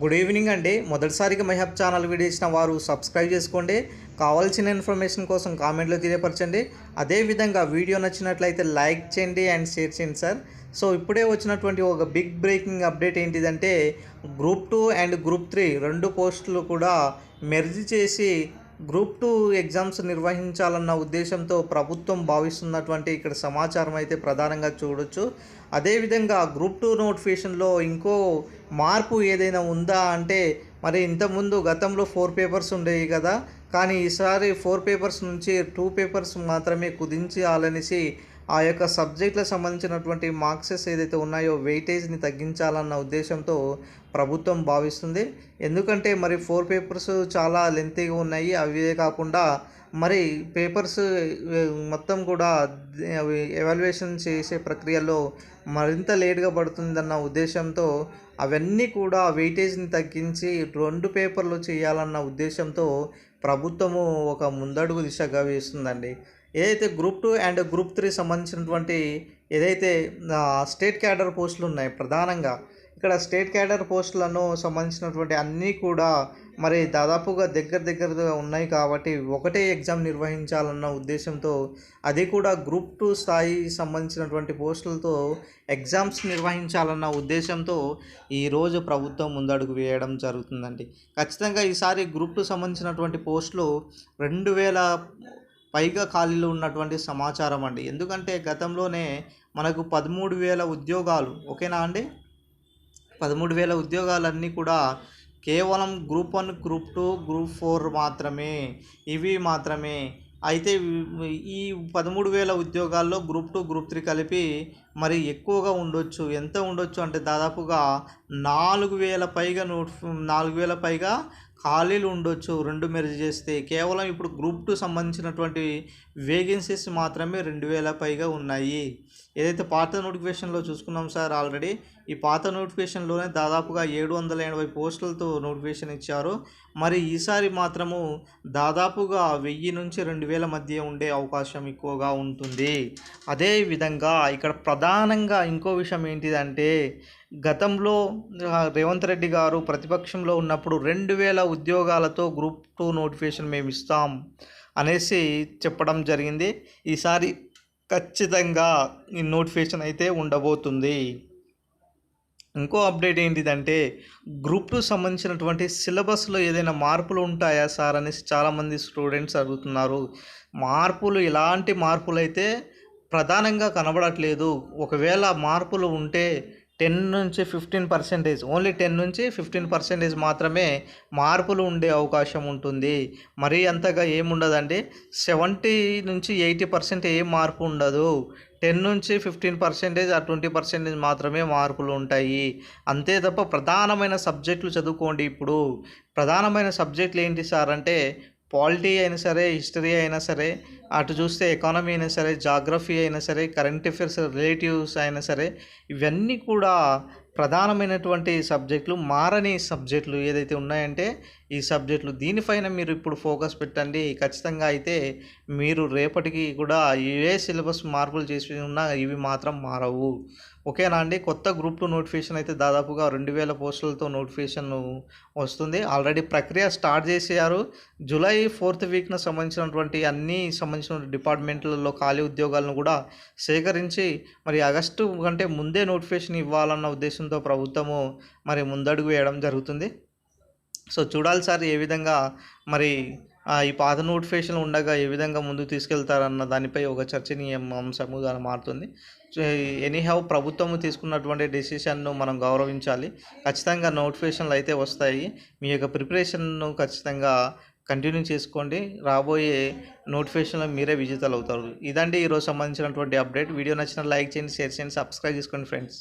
Good evening అండి. మొదటిసారిగా మహబ్ channel video ఇచ్చిన వారు సబ్స్క్రైబ్ చేసుకోండి. కావాల్సిన ఇన్ఫర్మేషన్ కోసం కామెంట్లో తెలియపరచండి. అదేవిధంగా వీడియో నచ్చినట్లయితే లైక్ చేయండి అండ్ షేర్ చేయండి సార్. సో ఇప్పుడే వచ్చినటువంటి ఒక బిగ్ బ్రేకింగ్ అప్డేట్ ఏంటిదంటే group two and group three రెండు పోస్టులు కూడా మెర్జ్ చేసి గ్రూప్ టూ ఎగ్జామ్స్ నిర్వహించాలన్న ఉద్దేశంతో ప్రభుత్వం భావిస్తున్నటువంటి ఇక్కడ సమాచారం అయితే ప్రధానంగా చూడొచ్చు. అదేవిధంగా గ్రూప్ టూ నోటిఫికేషన్లో ఇంకో మార్పు ఏదైనా ఉందా అంటే మరి ఇంతకుముందు గతంలో ఫోర్ పేపర్స్ ఉండేవి కదా కానీ ఈసారి ఫోర్ పేపర్స్ నుంచి టూ పేపర్స్ మాత్రమే కుదించాలనేసి ఆ యొక్క సబ్జెక్టులకు సంబంధించినటువంటి మార్క్సెస్ ఏదైతే ఉన్నాయో వెయిటేజ్ని తగ్గించాలన్న ఉద్దేశంతో ప్రభుత్వం భావిస్తుంది. ఎందుకంటే మరి ఫోర్ పేపర్స్ చాలా లెంతీగా ఉన్నాయి. అవే కాకుండా మరి పేపర్స్ మొత్తం కూడా ఎవాల్యుయేషన్ చేసే ప్రక్రియలో మరింత లేట్గా పడుతుందన్న ఉద్దేశంతో అవన్నీ కూడా వెయిటేజ్ని తగ్గించి రెండు పేపర్లు చేయాలన్న ఉద్దేశంతో ప్రభుత్వము ఒక ముందడుగు దిశగా వేస్తుందండి. ఏదైతే group two and group three సంబంధించినటువంటి ఏదైతే స్టేట్ క్యాడర్ పోస్టులు ఉన్నాయి ప్రధానంగా ఇక్కడ స్టేట్ క్యాడర్ పోస్టులను సంబంధించినటువంటి అన్నీ కూడా మరి దాదాపుగా దగ్గర దగ్గరగా ఉన్నాయి కాబట్టి ఒకటే ఎగ్జామ్ నిర్వహించాలన్న ఉద్దేశంతో అది కూడా గ్రూప్ టూ స్థాయి సంబంధించినటువంటి పోస్టులతో ఎగ్జామ్స్ నిర్వహించాలన్న ఉద్దేశంతో ఈరోజు ప్రభుత్వం ముందడుగు వేయడం జరుగుతుందండి. ఖచ్చితంగా ఈసారి గ్రూప్ టూ సంబంధించినటువంటి పోస్టులు రెండు వేల పైగా ఖాళీలు ఉన్నటువంటి సమాచారం అండి. ఎందుకంటే గతంలోనే మనకు పదమూడు వేల ఉద్యోగాలు ఓకేనా అండి? పదమూడు వేల ఉద్యోగాలన్నీ కూడా కేవలం group one group two group four మాత్రమే ఇవి మాత్రమే. అయితే ఈ పదమూడు వేల ఉద్యోగాల్లో గ్రూప్ టూ గ్రూప్ త్రీ కలిపి మరి ఎక్కువగా ఉండొచ్చు. ఎంత ఉండొచ్చు అంటే దాదాపుగా నాలుగు వేల పైగా నోట్ నాలుగు వేల పైగా ఖాళీలు ఉండొచ్చు రెండు మెరిజ్ చేస్తే కేవలం ఇప్పుడు గ్రూప్ టూ సంబంధించినటువంటి వేకెన్సీస్ మాత్రమే రెండు వేల పైగా ఉన్నాయి. ఏదైతే పాత నోటిఫికేషన్లో చూసుకున్నాం సార్ ఆల్రెడీ ఈ పాత నోటిఫికేషన్లోనే దాదాపుగా ఏడు వందల ఎనభై పోస్టులతో నోటిఫికేషన్ ఇచ్చారు. మరి ఈసారి మాత్రము దాదాపుగా వెయ్యి నుంచి రెండు వేల మధ్య ఉండే అవకాశం ఎక్కువగా ఉంటుంది. అదేవిధంగా ఇక్కడ ప్రధానంగా ఇంకో విషయం ఏంటిదంటే గతంలో రేవంత్ రెడ్డి గారు ప్రతిపక్షంలో ఉన్నప్పుడు రెండు వేల ఉద్యోగాలతో గ్రూప్ టూ నోటిఫికేషన్ మేము ఇస్తాం అనేసి చెప్పడం జరిగింది. ఈసారి ఖచ్చితంగా ఈ నోటిఫికేషన్ అయితే ఉండబోతుంది. ఇంకో అప్డేట్ ఏంటిదంటే గ్రూప్కు సంబంధించినటువంటి సిలబస్లో ఏదైనా మార్పులు ఉంటాయా సార్ అనేసి చాలామంది స్టూడెంట్స్ అడుగుతున్నారు. మార్పులు ఎలాంటి మార్పులు అయితే ప్రధానంగా కనబడట్లేదు. ఒకవేళ మార్పులు ఉంటే టెన్ నుంచి ఫిఫ్టీన్ పర్సెంటేజ్ ఓన్లీ టెన్ నుంచి ఫిఫ్టీన్ పర్సెంటేజ్ మాత్రమే మార్పులు ఉండే అవకాశం ఉంటుంది. మరీ అంతగా ఏముండదండి సెవెంటీ నుంచి ఎయిటీ పర్సెంట్ ఏం మార్పు ఉండదు. టెన్ నుంచి ఫిఫ్టీన్ పర్సెంటేజ్ ఆ ట్వంటీ పర్సెంటేజ్ మాత్రమే మార్కులు ఉంటాయి. అంతే తప్ప ప్రధానమైన సబ్జెక్టులు చదువుకోండి ఇప్పుడు. ప్రధానమైన సబ్జెక్టులు ఏంటి సార్ అంటే పాలిటీ అయినా సరే హిస్టరీ అయినా సరే అటు చూస్తే ఎకానమీ అయినా సరే జాగ్రఫీ అయినా సరే కరెంట్ అఫైర్స్ రిలేటివ్స్ అయినా సరే ఇవన్నీ కూడా ప్రధానమైనటువంటి సబ్జెక్టులు మారని సబ్జెక్టులు ఏదైతే ఉన్నాయంటే ఈ సబ్జెక్టులు దీనిపైన మీరు ఇప్పుడు ఫోకస్ పెట్టండి. ఖచ్చితంగా అయితే మీరు రేపటికి కూడా ఏ సిలబస్ మార్పులు చేసి ఉన్నా ఇవి మాత్రం మారవు. ఓకేనా అండి? కొత్త గ్రూప్ టూ నోటిఫికేషన్ అయితే దాదాపుగా రెండు వేల పోస్టులతో నోటిఫికేషన్ వస్తుంది. ఆల్రెడీ ప్రక్రియ స్టార్ట్ చేసేయారు. జూలై ఫోర్త్ వీక్న సంబంధించినటువంటి అన్ని సంబంధించిన డిపార్ట్మెంట్లలో ఖాళీ ఉద్యోగాలను కూడా సేకరించి మరి ఆగస్టు కంటే ముందే నోటిఫికేషన్ ఇవ్వాలన్న ఉద్దేశంతో ప్రభుత్వము మరి ముందడుగు వేయడం జరుగుతుంది. సో చూడాలి సార్ ఏ విధంగా మరి ఈ పాత నోటిఫికేషన్లు ఉండగా ఏ విధంగా ముందుకు తీసుకెళ్తారన్న దానిపై ఒక చర్చనీయ అంశముగా మారుతుంది. ఎనీహౌ ప్రభుత్వం తీసుకున్నటువంటి డెసిషన్ను మనం గౌరవించాలి. ఖచ్చితంగా నోటిఫికేషన్లు అయితే వస్తాయి. మీ యొక్క ప్రిపరేషన్ను ఖచ్చితంగా కంటిన్యూ చేసుకోండి. రాబోయే నోటిఫికేషన్లో మీరే విజేతలు అవుతారు ఇదండి ఈరోజు సంబంధించినటువంటి అప్డేట్. వీడియో నచ్చిన లైక్ చేయండి షేర్ చేయండి సబ్స్క్రైబ్ చేసుకోండి ఫ్రెండ్స్.